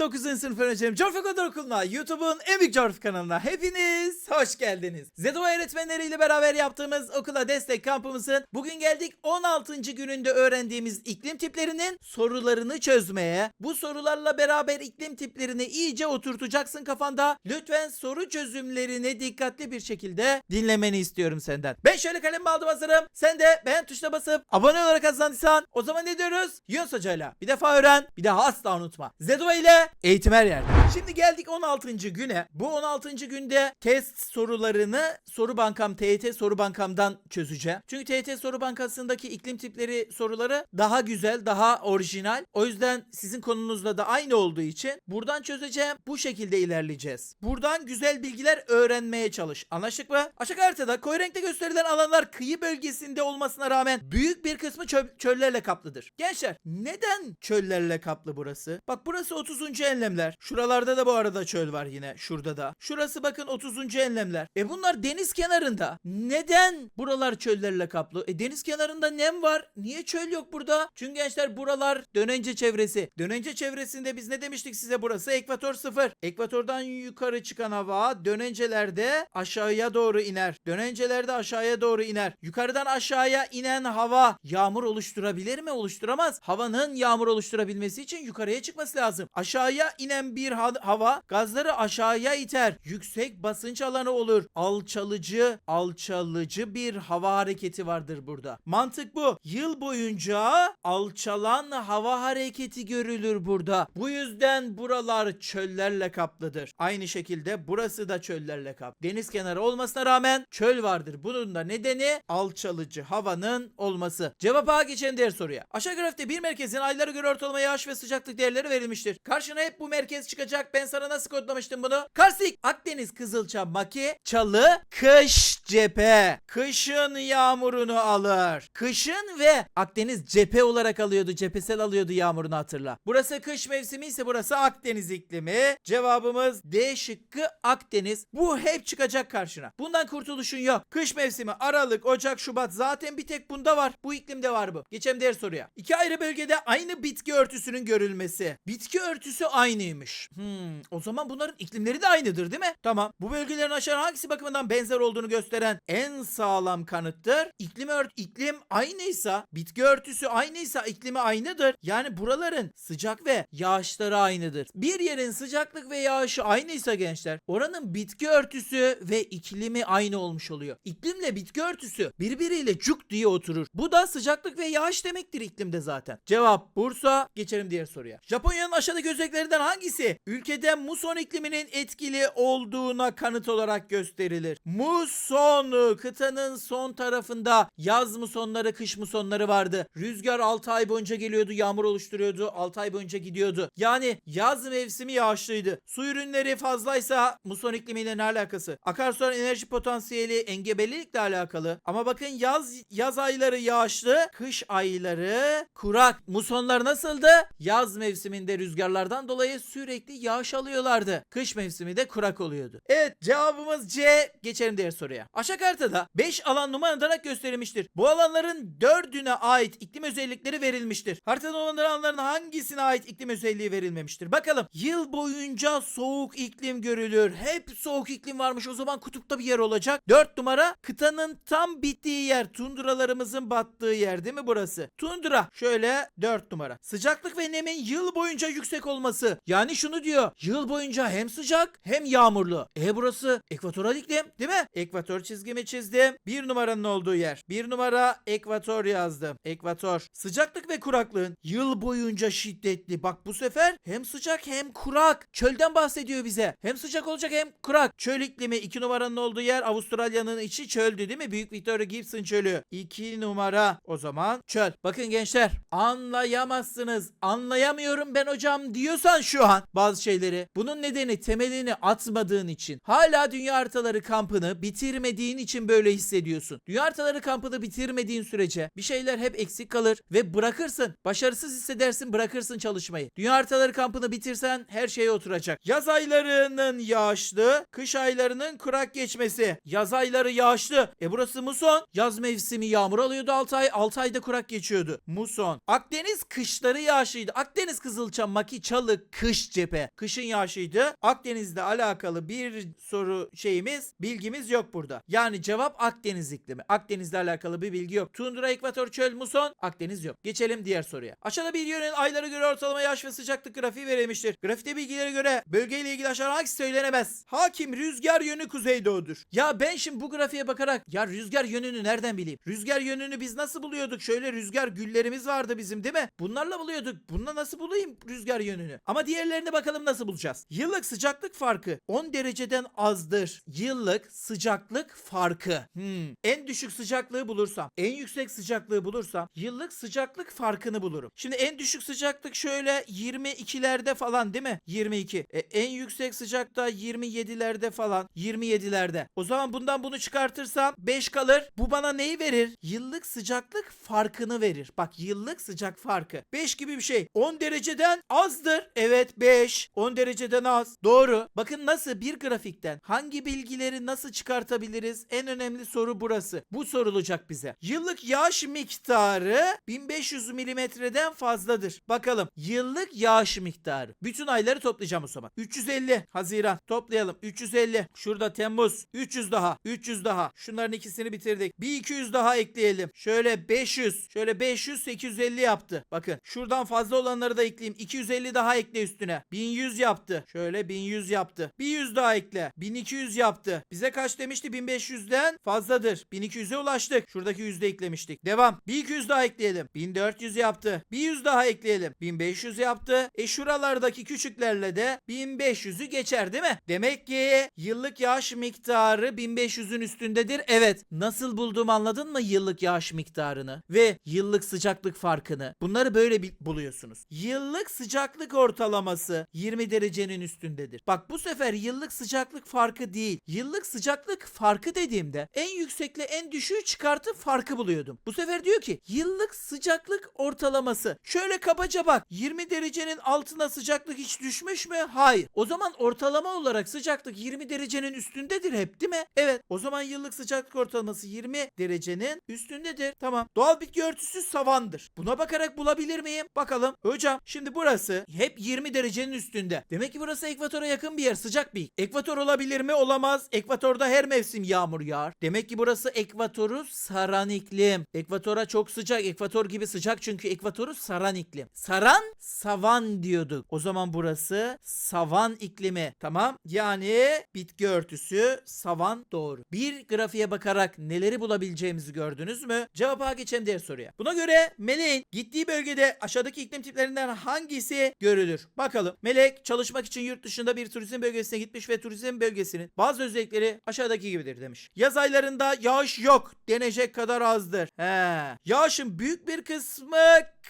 9. sınıf öğrencilerim Coğrafya Kodlar Okulu'na YouTube'un en büyük coğrafya kanalına hepiniz hoş geldiniz. Zedo öğretmenleriyle beraber yaptığımız okula destek kampımızın bugün geldik 16. gününde öğrendiğimiz iklim tiplerinin sorularını çözmeye. Bu sorularla beraber iklim tiplerini iyice oturtacaksın kafanda. Lütfen soru çözümlerini dikkatli bir şekilde dinlemeni istiyorum senden. Ben şöyle kalem aldım hazırım. Sen de beğen tuşuna basıp abone olarak kazandıysan o zaman ne diyoruz? Yunus Hoca'yla bir defa öğren bir daha asla unutma. Zedo ile eğitim her yerde. Şimdi geldik 16. güne. Bu 16. günde test sorularını soru bankam TYT soru bankamdan çözeceğim. Çünkü TYT soru bankasındaki iklim tipleri soruları daha güzel, daha orijinal. O yüzden sizin konunuzla da aynı olduğu için buradan çözeceğim. Bu şekilde ilerleyeceğiz. Buradan güzel bilgiler öğrenmeye çalış. Anlaştık mı? Aşağı haritada koyu renkte gösterilen alanlar kıyı bölgesinde olmasına rağmen büyük bir kısmı çö- çöllerle kaplıdır. Gençler neden çöllerle kaplı burası? Bak burası 30. enlemler. Şuralarda da bu arada çöl var yine. Şurada da. Şurası bakın 30. enlemler. E bunlar deniz kenarında. Neden buralar çöllerle kaplı? E deniz kenarında nem var. Niye çöl yok burada? Çünkü gençler buralar dönence çevresi. Dönence çevresinde biz ne demiştik size burası? Ekvator sıfır. Ekvatordan yukarı çıkan hava dönencelerde aşağıya doğru iner. Dönencelerde aşağıya doğru iner. Yukarıdan aşağıya inen hava yağmur oluşturabilir mi? Oluşturamaz. Havanın yağmur oluşturabilmesi için yukarıya çıkması lazım. Aşağıya inen bir ha- hava gazları aşağıya iter. Yüksek basınç alanı olur. Alçalıcı, alçalıcı bir hava hareketi vardır burada. Mantık bu. Yıl boyunca alçalan hava hareketi görülür burada. Bu yüzden buralar çöllerle kaplıdır. Aynı şekilde burası da çöllerle kaplı. Deniz kenarı olmasına rağmen çöl vardır. Bunun da nedeni alçalıcı havanın olması. Cevap A geçen diğer soruya. Aşağı grafikte bir merkezin aylara göre ortalama yağış ve sıcaklık değerleri verilmiştir. Karşına hep bu merkez çıkacak. Ben sana nasıl kodlamıştım bunu? Karsik, Akdeniz, Kızılçam, Maki, Çalı, Kış, Cephe. Kışın yağmurunu alır. Kışın ve Akdeniz cephe olarak alıyordu. Cephesel alıyordu yağmurunu hatırla. Burası kış mevsimi ise burası Akdeniz iklimi. Cevabımız D şıkkı Akdeniz. Bu hep çıkacak karşına. Bundan kurtuluşun yok. Kış mevsimi Aralık, Ocak, Şubat zaten bir tek bunda var. Bu iklimde var bu. Geçelim diğer soruya. İki ayrı bölgede aynı bitki örtüsünün görülmesi. Bitki örtüsü aynıymış. Hmm, o zaman bunların iklimleri de aynıdır değil mi? Tamam. Bu bölgelerin aşağı hangisi bakımından benzer olduğunu gösteren en sağlam kanıttır. İklim ört iklim aynıysa, bitki örtüsü aynıysa iklimi aynıdır. Yani buraların sıcak ve yağışları aynıdır. Bir yerin sıcaklık ve yağışı aynıysa gençler, oranın bitki örtüsü ve iklimi aynı olmuş oluyor. İklimle bitki örtüsü birbiriyle cuk diye oturur. Bu da sıcaklık ve yağış demektir iklimde zaten. Cevap Bursa. Geçelim diğer soruya. Japonya'nın aşağıdaki özelliklerinden hangisi ülkede muson ikliminin etkili olduğuna kanıt olarak gösterilir? Muson kıtanın son tarafında yaz musonları, kış musonları vardı. Rüzgar 6 ay boyunca geliyordu, yağmur oluşturuyordu, 6 ay boyunca gidiyordu. Yani yaz mevsimi yağışlıydı. Su ürünleri fazlaysa muson iklimiyle ne alakası? Akarsuların enerji potansiyeli engebelilikle alakalı. Ama bakın yaz yaz ayları yağışlı, kış ayları kurak. Musonlar nasıldı? Yaz mevsiminde rüzgarlardan dolayı sürekli yağış alıyorlardı. Kış mevsimi de kurak oluyordu. Evet cevabımız C. Geçelim diğer soruya. Aşağı haritada 5 alan numaralarak gösterilmiştir. Bu alanların 4'üne ait iklim özellikleri verilmiştir. Haritada olan alanların hangisine ait iklim özelliği verilmemiştir? Bakalım. Yıl boyunca soğuk iklim görülür. Hep soğuk iklim varmış. O zaman kutupta bir yer olacak. 4 numara kıtanın tam bittiği yer. Tundralarımızın battığı yer değil mi burası? Tundra. Şöyle 4 numara. Sıcaklık ve nemin yıl boyunca yüksek olması. Yani şunu diyor. Yıl boyunca hem sıcak hem yağmurlu. E burası ekvatoral iklim değil mi? Ekvator çizgimi çizdim. Bir numaranın olduğu yer. Bir numara ekvator yazdım. Ekvator. Sıcaklık ve kuraklığın yıl boyunca şiddetli. Bak bu sefer hem sıcak hem kurak. Çölden bahsediyor bize. Hem sıcak olacak hem kurak. Çöl iklimi 2 numaranın olduğu yer Avustralya'nın içi çöldü değil mi? Büyük Victoria Gibson çölü. 2 numara o zaman çöl. Bakın gençler anlayamazsınız. Anlayamıyorum ben hocam diyorsan şu an bazı şeyleri. Bunun nedeni temelini atmadığın için. Hala dünya haritaları kampını bitirmediğin için böyle hissediyorsun. Dünya haritaları kampını bitirmediğin sürece bir şeyler hep eksik kalır ve bırakırsın. Başarısız hissedersin bırakırsın çalışmayı. Dünya haritaları kampını bitirsen her şey oturacak. Yaz aylarının yağışlı, kış aylarının kurak geçmesi. Yaz ayları yağışlı. E burası muson. Yaz mevsimi yağmur alıyordu 6 ay. 6 ayda kurak geçiyordu. Muson. Akdeniz kışları yağışlıydı. Akdeniz Kızılçam, Maki, Çalı Çallı kış cephe. Kışın yağışıydı. Akdeniz'le alakalı bir soru şeyimiz, bilgimiz yok burada. Yani cevap Akdeniz iklimi. Akdeniz'le alakalı bir bilgi yok. Tundra, ekvator, çöl, muson, Akdeniz yok. Geçelim diğer soruya. Aşağıda bir yönün aylara göre ortalama yaş ve sıcaklık grafiği verilmiştir. Grafikte bilgilere göre bölgeyle ilgili aşağı hangisi söylenemez? Hakim rüzgar yönü kuzeydoğudur. Ya ben şimdi bu grafiğe bakarak ya rüzgar yönünü nereden bileyim? Rüzgar yönünü biz nasıl buluyorduk? Şöyle rüzgar güllerimiz vardı bizim değil mi? Bunlarla buluyorduk. Bununla nasıl bulayım rüzgar yönünü? Ama diğerlerini bakalım nasıl bulacağız? Yıllık sıcaklık farkı 10 dereceden azdır. Yıllık sıcaklık farkı. Hmm. En düşük sıcaklığı bulursam, en yüksek sıcaklığı bulursam yıllık sıcaklık farkını bulurum. Şimdi en düşük sıcaklık şöyle 22'lerde falan değil mi? 22. E, en yüksek sıcakta 27'lerde falan. 27'lerde. O zaman bundan bunu çıkartırsam 5 kalır. Bu bana neyi verir? Yıllık sıcaklık farkını verir. Bak yıllık sıcak farkı. 5 gibi bir şey. 10 dereceden azdır. Evet 5. 10 dereceden az. Doğru. Bakın nasıl bir grafikten hangi bilgileri nasıl çıkartabiliriz? En önemli soru burası. Bu sorulacak bize. Yıllık yağış miktarı 1500 milimetreden fazladır. Bakalım yıllık yağış miktarı. Bütün ayları toplayacağım o zaman. 350 Haziran toplayalım. 350. Şurada Temmuz. 300 daha. 300 daha. Şunların ikisini bitirdik. Bir 200 daha ekleyelim. Şöyle 500. Şöyle 500 850 yaptı. Bakın şuradan fazla olanları da ekleyeyim. 250 daha ekle üstüne. 1100 yaptı. Şöyle 1100 yaptı. Bir 100 daha ekle. 1200 yaptı. Bize kaç demişti? 1500'den fazladır. 1200'e ulaştık. Şuradaki yüzde eklemiştik. Devam. Bir 200 daha ekleyelim. 1400 yaptı. Bir 100 daha ekleyelim. 1500 yaptı. E şuralardaki küçüklerle de 1500'ü geçer değil mi? Demek ki yıllık yağış miktarı 1500'ün üstündedir. Evet. Nasıl bulduğumu anladın mı yıllık yağış miktarını ve yıllık sıcaklık farkını? Bunları böyle buluyorsunuz. Yıllık sıcaklık ortalaması 20 derecenin üstündedir. Bak bu sefer yıllık sıcaklık farkı değil. Yıllık sıcaklık farkı dediğimde en yüksekle en düşüğü çıkartıp farkı buluyordum. Bu sefer diyor ki yıllık sıcaklık ortalaması. Şöyle kabaca bak 20 derecenin altına sıcaklık hiç düşmüş mü? Hayır. O zaman ortalama olarak sıcaklık 20 derecenin üstündedir hep değil mi? Evet. O zaman yıllık sıcaklık ortalaması 20 derecenin üstündedir. Tamam. Doğal bitki örtüsü savandır. Buna bakarak bulabilir miyim? Bakalım. Hocam şimdi burası hep 20 derecenin üstünde. Demek ki burası ekvatora yakın bir yer. Sıcak bir. Ekvator olabilir mi? Olamaz. Ekvatorda her mevsim yağmur yağar. Demek ki burası ekvatoru saran iklim. Ekvatora çok sıcak. Ekvator gibi sıcak çünkü ekvatoru saran iklim. Saran savan diyorduk. O zaman burası savan iklimi. Tamam. Yani bitki örtüsü savan doğru. Bir grafiğe bakarak neleri bulabileceğimizi gördünüz mü? Cevaba geçelim diğer soruya. Buna göre meleğin gittiği bölgede aşağıdaki iklim tiplerinden hangisi görülür? Bakalım. Melek çalışmak için yurt dışında bir turizm bölgesine gitmiş ve turizm bölgesinin bazı özellikleri aşağıdaki gibidir demiş. Yaz aylarında yağış yok denecek kadar azdır. He. Yağışın büyük bir kısmı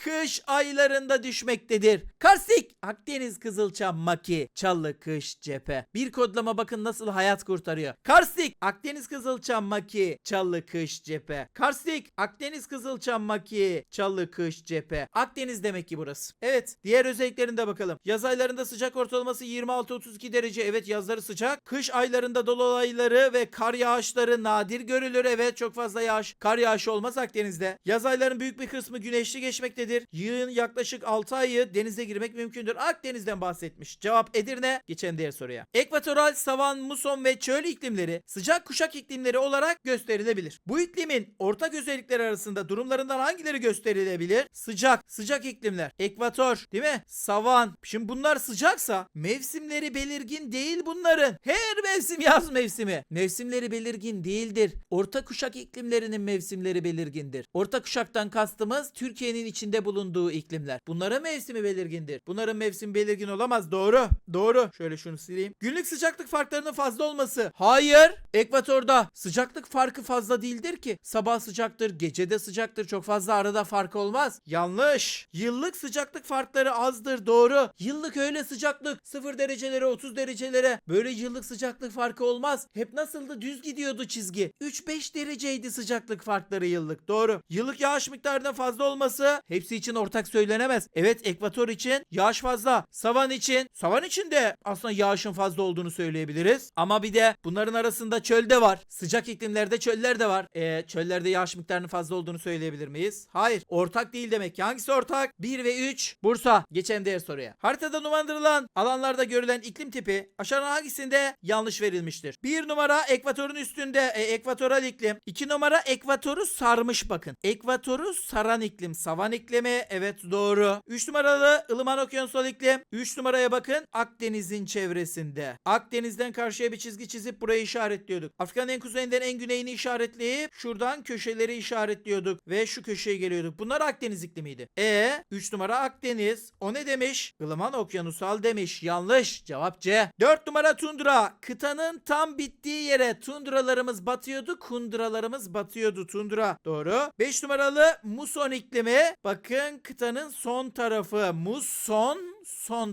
kış aylarında düşmektedir. Karstik, Akdeniz, Kızılçam, Maki, Çallı, Kış, Cephe. Bir kodlama bakın nasıl hayat kurtarıyor. Karstik, Akdeniz, Kızılçam, Maki, Çallı, Kış, Cephe. Karstik, Akdeniz, Kızılçam, Maki, Çallı, Kış, Cephe. Akdeniz demek ki burası. Evet, diğer özelliklerine bakalım. Yaz aylarında sıcak ortalaması 26-32 derece. Evet, yazları sıcak. Kış aylarında dolu olayları ve kar yağışları nadir görülür. Evet, çok fazla yağış. Kar yağışı olmaz Akdeniz'de. Yaz aylarının büyük bir kısmı güneşli geçmektedir. Yılın yaklaşık 6 ayı denize girmek mümkündür. Akdeniz'den bahsetmiş. Cevap Edirne. Geçelim diğer soruya. Ekvatoral, savan, muson ve çöl iklimleri sıcak kuşak iklimleri olarak gösterilebilir. Bu iklimin ortak özellikleri arasında durumlarından hangileri gösterilebilir? Sıcak, sıcak iklimler. Ekvator, değil mi? Savan. Şimdi bunlar sıcaksa mevsimleri belirgin değil bunların. Her mevsim yaz mevsimi. Mevsimleri belirgin değildir. Orta kuşak iklimlerinin mevsimleri belirgindir. Orta kuşaktan kastımız Türkiye'nin içinde bulunduğu iklimler. Bunların mevsimi belirgindir. Bunların mevsimi belirgin olamaz. Doğru. Doğru. Şöyle şunu sileyim. Günlük sıcaklık farklarının fazla olması. Hayır. Ekvatorda sıcaklık farkı fazla değildir ki. Sabah sıcaktır, gecede sıcaktır. Çok fazla arada fark olmaz. Yanlış. Yıllık sıcaklık farkları azdır. Doğru. Yıllık öyle sıcaklık 0 derecelere 30 derecelere böyle yıllık sıcaklık farkı olmaz. Hep nasıldı? Düz gidiyordu çizgi. 3-5 dereceydi sıcaklık farkları yıllık. Doğru. Yıllık yağış miktarının fazla olması Hepsi için ortak söylenemez. Evet ekvator için yağış fazla. Savan için, savan için de aslında yağışın fazla olduğunu söyleyebiliriz. Ama bir de bunların arasında çöl de var. Sıcak iklimlerde çöller de var. E, çöllerde yağış miktarının fazla olduğunu söyleyebilir miyiz? Hayır. Ortak değil demek ki. Hangisi ortak? 1 ve 3. Bursa. Geçen diğer soruya. Haritada numaralandırılan alanlarda görülen iklim tipi aşağıdan hangisinde yanlış verilmiştir? 1 numara ekvatorun üstünde e, ekvatoral iklim. 2 numara ekvatoru sarmış bakın. Ekvatoru saran iklim. Savan iklimi. Evet doğru. 3 numaralı ılıman okyanusal iklim. 3 numaraya bakın. Akdeniz'in çevresinde. Akdeniz'den karşıya bir çizgi çizip burayı işaretliyorduk. Afrika'nın en kuzeyinden en güneyini işaretleyip şuradan köşeleri işaretliyorduk ve şu köşeye geliyorduk. Bunlar Akdeniz iklimiydi. E 3 numara Akdeniz. O ne demiş? Ilıman okyanusal demiş. Yanlış. Cevap C. 4 numara tundra. Kıtanın tam bittiği yere tundralarımız batıyordu. Kundralarımız batıyordu. Tundra. Doğru. 5 numaralı muson iklimi. Bakın kıtanın son tarafı. Muson son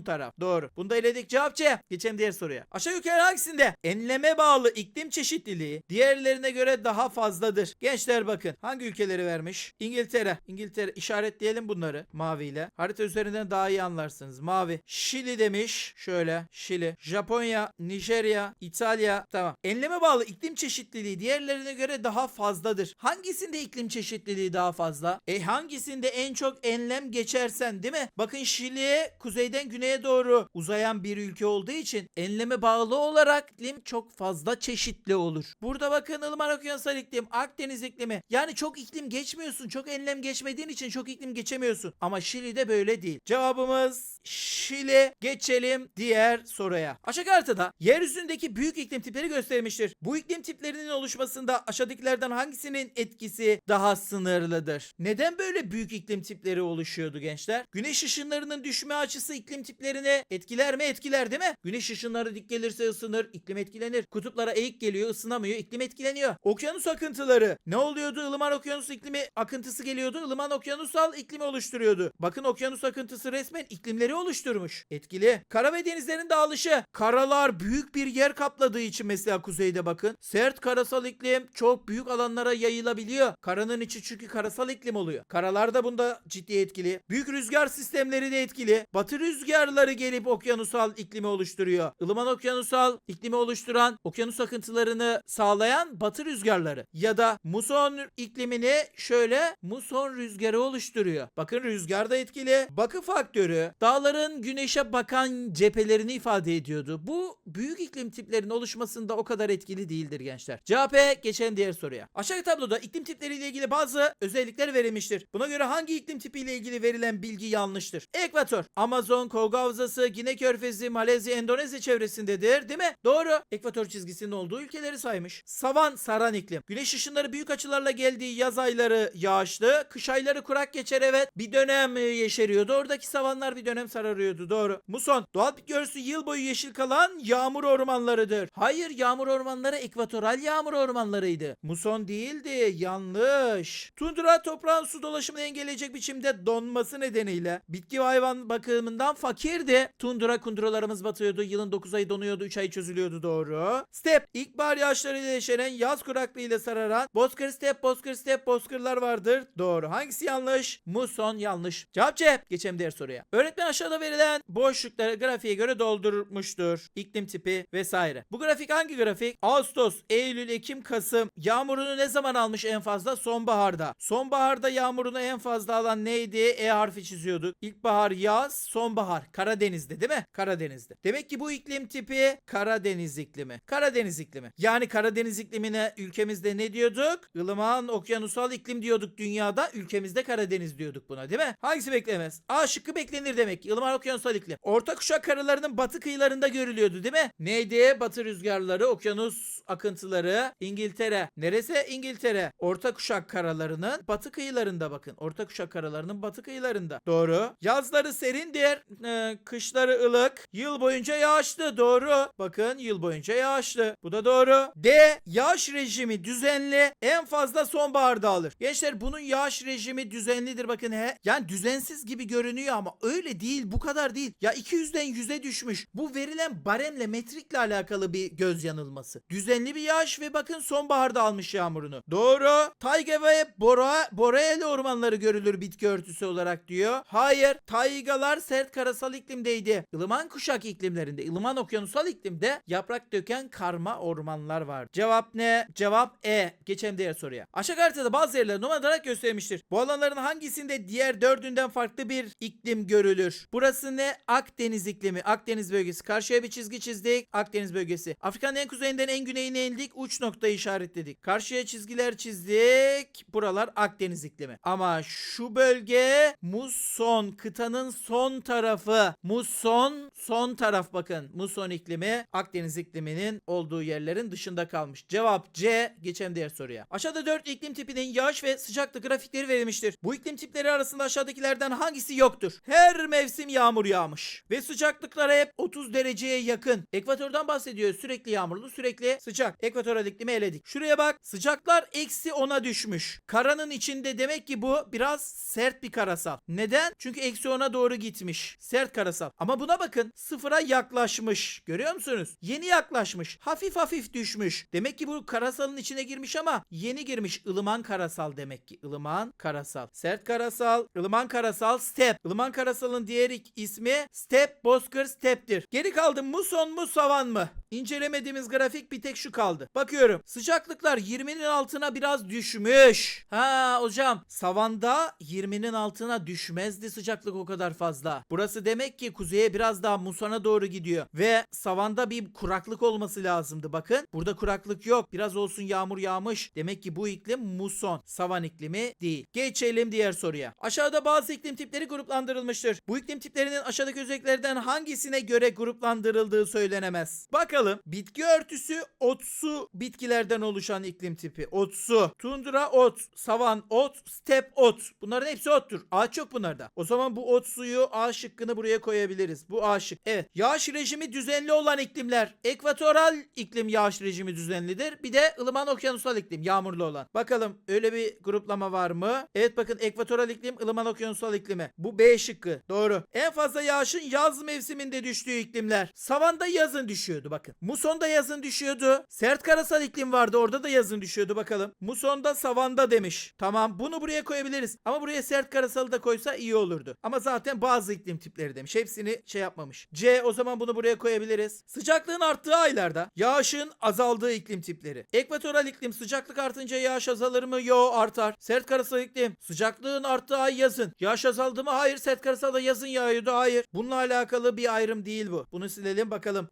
taraf. Doğru. Bunu da eledik. Cevap C. Geçelim diğer soruya. Aşağı yukarı hangisinde? Enleme bağlı iklim çeşitliliği diğerlerine göre daha fazladır. Gençler bakın. Hangi ülkeleri vermiş? İngiltere. İngiltere işaretleyelim bunları maviyle. Harita üzerinden daha iyi anlarsınız. Mavi. Şili demiş. Şöyle. Şili. Japonya, Nijerya, İtalya. Tamam. Enleme bağlı iklim çeşitliliği diğerlerine göre daha fazladır. Hangisinde iklim çeşitliliği daha fazla? E hangisinde en çok enlem geçersen değil mi? Bakın Şili kuzeyden güneye doğru uzayan bir ülke olduğu için enleme bağlı olarak iklim çok fazla çeşitli olur. Burada bakın ılıman okyanusal iklim, Akdeniz iklimi. Yani çok iklim geçmiyorsun. Çok enlem geçmediğin için çok iklim geçemiyorsun. Ama Şili'de böyle değil. Cevabımız Şili. Geçelim diğer soruya. Aşağı haritada yeryüzündeki büyük iklim tipleri göstermiştir. Bu iklim tiplerinin oluşmasında aşağıdakilerden hangisinin etkisi daha sınırlıdır? Neden böyle büyük iklim tipleri oluşuyordu gençler? Güneş ışınlarının düşme açısı iklim tiplerini etkiler mi? Etkiler değil mi? Güneş ışınları dik gelirse ısınır, iklim etkilenir. Kutuplara eğik geliyor, ısınamıyor, iklim etkileniyor. Okyanus akıntıları ne oluyordu? Ilıman okyanus iklimi akıntısı geliyordu. ılıman okyanusal iklimi oluşturuyordu. Bakın okyanus akıntısı resmen iklimleri oluşturmuş. Etkili. Kara ve denizlerin dağılışı. Karalar büyük bir yer kapladığı için mesela kuzeyde bakın. Sert karasal iklim çok büyük alanlara yayılabiliyor. Karanın içi çünkü karasal iklim oluyor. Karalar da bunda ciddi etkili. Büyük rüzgar sistemleri de etkili. Batı rüzgarları gelip okyanusal iklimi oluşturuyor. Ilıman okyanusal iklimi oluşturan okyanus akıntılarını sağlayan batı rüzgarları. Ya da muson iklimini şöyle muson rüzgarı oluşturuyor. Bakın rüzgar da etkili. Bakı faktörü dağların güneşe bakan cephelerini ifade ediyordu. Bu büyük iklim tiplerinin oluşmasında o kadar etkili değildir gençler. E, geçen diğer soruya. Aşağıdaki tabloda iklim tipleriyle ilgili bazı özellikler verilmiştir. Buna göre hangi iklim tipiyle ilgili verilen bilgi yanlıştır? Ekvator, Amazon, Kongo Havzası, Gine Körfezi, Malezya, Endonezya çevresindedir değil mi? Doğru. Ekvator çizgisinin olduğu ülkeleri saymış. Savan, saran iklim. Güneş ışınları büyük açılarla geldiği yaz ayları yağışlı, kış ayları kurak geçer evet. Bir dönem e, yeşeriyordu. Oradaki savanlar bir dönem sararıyordu. Doğru. Muson, doğal bitki örtüsü yıl boyu yeşil kalan yağmur ormanlarıdır. Hayır, yağmur ormanları ekvatoral yağmur ormanlarıydı. Muson değildi. Yanlış. Tundra toprağın su dolaşımını engelleyecek biçimde donması nedeniyle bitki ve hayvan bakımından fakirdi. Tundra kundralarımız batıyordu. Yılın 9 ayı donuyordu. 3 ay çözülüyordu doğru. Step. İlkbahar yağışlarıyla yeşeren yaz kuraklığıyla sararan bozkır step bozkır step bozkırlar vardır. Doğru. Hangisi yanlış? Muson yanlış. Cevap C. Geçelim diğer soruya. Öğretmen aşağıda verilen boşlukları grafiğe göre doldurmuştur. İklim tipi vesaire. Bu grafik hangi grafik? Ağustos, Eylül, Ekim, Kasım. Yağmurunu ne zaman almış en fazla? Sonbaharda. Sonbaharda yağmurunu en fazla alan neydi? E harfi çiziyorduk. İlkbahar, yaz, sonbahar. Karadeniz'de değil mi? Karadeniz'de. Demek ki bu iklim tipi Karadeniz iklimi. Karadeniz iklimi. Yani Karadeniz iklimine ülkemizde ne diyorduk? Ilıman okyanusal iklim diyorduk dünyada. Ülkemizde Karadeniz diyorduk buna değil mi? Hangisi beklemez? A şıkkı beklenir demek ki. Ilıman okyanusal iklim. Orta kuşak karalarının batı kıyılarında görülüyordu değil mi? Neydi? Batı rüzgarları, okyanus akıntıları, İngiltere. Neresi? İngiltere. Orta kuşak karalarının batı kıyılarında bakın. Orta kuşak karalarının batı kıyılarında. Doğru. Yazları serindir. E, kışları ılık. Yıl boyunca yağışlı. Doğru. Bakın yıl boyunca yağışlı. Bu da doğru. D. Yağış rejimi düzenli. En fazla sonbaharda alır. Gençler bunun yağış rejimi düzenlidir. Bakın he. Yani düzensiz gibi görünüyor ama öyle değil. Bu kadar değil. Ya 200'den 100'e düşmüş. Bu verilen baremle metrikle alakalı bir göz yanılması. Düzenli bir yağış ve bakın sonbaharda almış yağmurunu. Doğru. Tayga ve Bora, Boreal ormanları görülür bitki örtüsü olarak diyor. Hayır. Taygalar sert karasal iklimdeydi. Ilıman kuşak iklimlerinde, ılıman okyanusal iklimde yaprak döken karma ormanlar var. Cevap ne? Cevap E. Geçelim diğer soruya. Aşağı haritada bazı yerler numaralara göstermiştir. Bu alanların hangisinde diğer dördünden farklı bir iklim görülür? Burası ne? Akdeniz iklimi. Akdeniz bölgesi. Karşıya bir çizgi çizdik. Akdeniz bölgesi. Afrika'nın en kuzeyinden en güneyine indik. Uç noktayı işaretledik. Karşıya çizgiler çizdik. Buralar Akdeniz iklimi. Ama şu bölge muson. Kıtanın son tarafı. Muson son taraf bakın. Muson iklimi Akdeniz ikliminin olduğu yerlerin dışında kalmış. Cevap C. Geçelim diğer soruya. Aşağıda 4 iklim tipinin yağış ve sıcaklık grafikleri verilmiştir. Bu iklim tipleri arasında aşağıdakilerden hangisi yoktur? Her mevsim yağmur yağmış. Ve sıcaklıklar hep 30 dereceye yakın. Ekvatordan bahsediyor. Sürekli yağmurlu, sürekli sıcak. Ekvatoral iklimi eledik. Şuraya bak. Sıcaklar eksi 10'a düşmüş. Karanın içinde demek ki bu biraz sert bir karasal. Neden? Çünkü eksi 10'a doğru gitmiş. Sert karasal. Ama buna bakın. Sıfıra yaklaşmış. Görüyor musunuz? Yeni yaklaşmış. Hafif hafif düşmüş. Demek ki bu karasalın içine girmiş ama yeni girmiş. ılıman karasal demek ki. ılıman karasal. Sert karasal, ılıman karasal, step. Ilıman karasalın diğer ismi step, bozkır, step'tir. Geri kaldı muson mu savan mı? İncelemediğimiz grafik bir tek şu kaldı. Bakıyorum. Sıcaklıklar 20'nin altına biraz düşmüş. Ha hocam savanda 20'nin altına düşmezdi sıcaklık o kadar fazla. Burası demek ki kuzeye biraz daha musona doğru gidiyor. Ve savanda bir kuraklık olması lazımdı. Bakın burada kuraklık yok. Biraz olsun yağmur yağmış. Demek ki bu iklim muson. Savan iklimi değil. Geçelim diğer soruya. Aşağıda bazı iklim tipleri gruplandırılmıştır. Bu iklim tiplerinin aşağıdaki özelliklerden hangisine göre gruplandırıldığı söylenemez. Bakalım. Bitki örtüsü otsu bitkilerden oluşan iklim tipi. Otsu. Tundra ot. Savan ot. Step ot. Bunların hepsi ottur. Ağaç yok bunlarda. O zaman bu ot suyu A şıkkını buraya koyabiliriz. Bu A şık. Evet. Yağış rejimi düzenli olan iklimler. Ekvatoral iklim yağış rejimi düzenlidir. Bir de ılıman okyanusal iklim yağmurlu olan. Bakalım öyle bir gruplama var mı? Evet bakın ekvatoral iklim ılıman okyanusal iklimi. Bu B şıkkı. Doğru. En fazla yağışın yaz mevsiminde düştüğü iklimler. Savanda yazın düşüyordu bakın. Muson'da yazın düşüyordu. Sert karasal iklim vardı. Orada da yazın düşüyordu bakalım. Muson'da savanda demiş. Tamam bunu buraya koyabiliriz. Ama buraya sert karasalı da koysa iyi olurdu. Ama zaten bazı iklim tipleri demiş. Hepsini şey yapmamış. C o zaman bunu buraya koyabiliriz. Sıcaklığın arttığı aylarda yağışın azaldığı iklim tipleri. Ekvatoral iklim sıcaklık artınca yağış azalır mı? Yo artar. Sert karasal iklim sıcaklığın arttığı ay yazın. Yağış azaldı mı? Hayır. Sert karasalda yazın yağıyordu. Hayır. Bununla alakalı bir ayrım değil bu. Bunu silelim bakalım.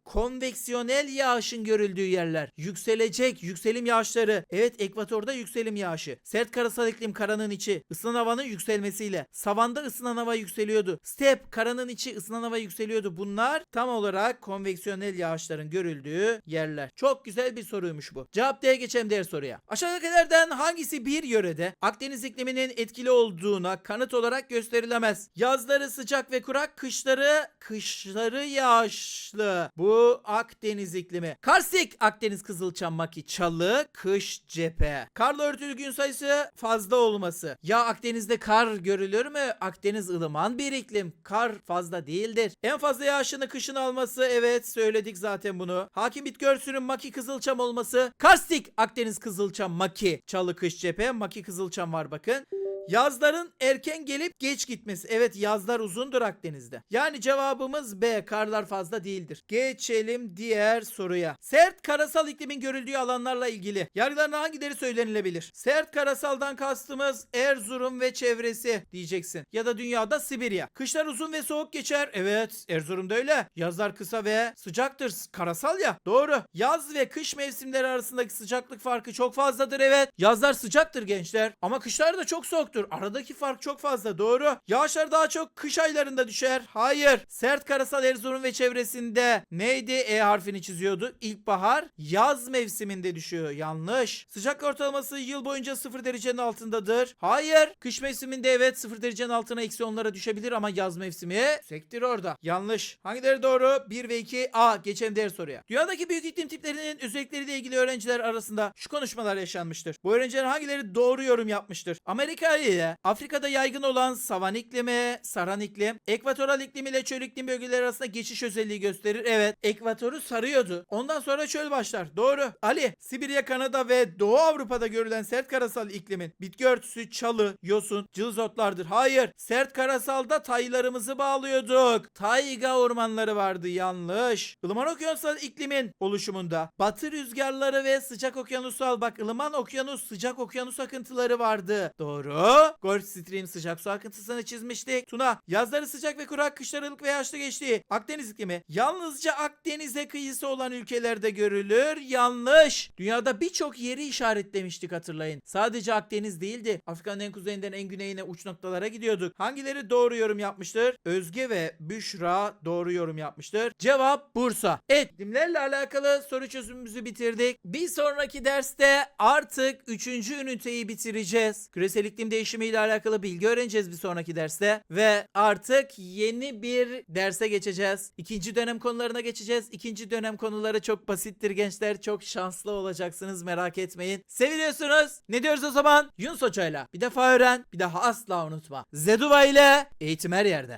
Konveksiyonel yağışın görüldüğü yerler. Yükselecek yükselim yağışları. Evet ekvatorda yükselim yağışı. Sert karasal iklim karanın içi. Isınan havanın yükselmesiyle. Savanda ısınan hava yükseliyordu. Step karanın içi ısınan hava yükseliyordu. Bunlar tam olarak konveksiyonel yağışların görüldüğü yerler. Çok güzel bir soruymuş bu. Cevap D'ye geçelim diğer soruya. Aşağıdakilerden hangisi bir yörede Akdeniz ikliminin etkili olduğuna kanıt olarak gösterilemez? Yazları sıcak ve kurak, kışları kışları yağışlı. Bu Akdeniz iklimi. Karstik Akdeniz Kızılçam Maki Çalı kış cephe. Karla örtülü gün sayısı fazla olması. Ya Akdeniz'de kar görülür mü? Akdeniz ılıman bir iklim. Kar fazla değildir. En fazla yağışını kışın alması evet söyledik zaten bunu. Hakim bitki örtüsünün Maki Kızılçam olması. Karstik Akdeniz Kızılçam Maki. Çalı kış cephe. Maki Kızılçam var bakın. Yazların erken gelip geç gitmesi. Evet yazlar uzundur Akdeniz'de. Yani cevabımız B. Karlar fazla değildir. Geçelim diğer soruya. Sert karasal iklimin görüldüğü alanlarla ilgili yargıların hangileri söylenilebilir? Sert karasaldan kastımız Erzurum ve çevresi diyeceksin. Ya da dünyada Sibirya. Kışlar uzun ve soğuk geçer. Evet Erzurum'da öyle. Yazlar kısa ve sıcaktır. Karasal ya. Doğru. Yaz ve kış mevsimleri arasındaki sıcaklık farkı çok fazladır evet. Yazlar sıcaktır gençler. Ama kışlar da çok soğuktur. Yoktur. Aradaki fark çok fazla doğru. Yağışlar daha çok kış aylarında düşer. Hayır. Sert karasal Erzurum ve çevresinde neydi? E harfini çiziyordu. İlkbahar yaz mevsiminde düşüyor. Yanlış. Sıcak ortalaması yıl boyunca 0 derecenin altındadır. Hayır. Kış mevsiminde evet 0 derecenin altına eksi onlara düşebilir ama yaz mevsimi sektir orada. Yanlış. Hangileri doğru? 1 ve 2. A. Geçelim diğer soruya. Dünyadaki büyük iklim tiplerinin özellikleriyle ilgili öğrenciler arasında şu konuşmalar yaşanmıştır. Bu öğrenciler hangileri doğru yorum yapmıştır? Amerika ile Afrika'da yaygın olan savan iklimi, saran iklim, ekvatoral iklim ile çöl iklim bölgeleri arasında geçiş özelliği gösterir. Evet, ekvatoru sarıyordu. Ondan sonra çöl başlar. Doğru. Ali, Sibirya, Kanada ve Doğu Avrupa'da görülen sert karasal iklimin bitki örtüsü çalı, yosun, cılız otlardır. Hayır, sert karasalda taylarımızı bağlıyorduk. Tayga ormanları vardı. Yanlış. Ilıman okyanusal iklimin oluşumunda batı rüzgarları ve sıcak okyanusal bak ılıman okyanus sıcak okyanus akıntıları vardı. Doğru. Gulf Stream sıcak su akıntısını çizmiştik. Tuna yazları sıcak ve kurak kışları ılık ve yağışlı geçtiği Akdeniz iklimi yalnızca Akdeniz'e kıyısı olan ülkelerde görülür. Yanlış. Dünyada birçok yeri işaretlemiştik hatırlayın. Sadece Akdeniz değildi. Afrika'nın en kuzeyinden en güneyine uç noktalara gidiyorduk. Hangileri doğru yorum yapmıştır? Özge ve Büşra doğru yorum yapmıştır. Cevap Bursa. Evet, iklimlerle alakalı soru çözümümüzü bitirdik. Bir sonraki derste artık 3. üniteyi bitireceğiz. Küresel iklim değişimiyle alakalı bilgi öğreneceğiz bir sonraki derste. Ve artık yeni bir derse geçeceğiz. İkinci dönem konularına geçeceğiz. İkinci dönem konuları çok basittir gençler. Çok şanslı olacaksınız merak etmeyin. Seviliyorsunuz. Ne diyoruz o zaman? Yunus Hoca'yla bir defa öğren, bir daha asla unutma. Zeduva ile eğitim her yerde.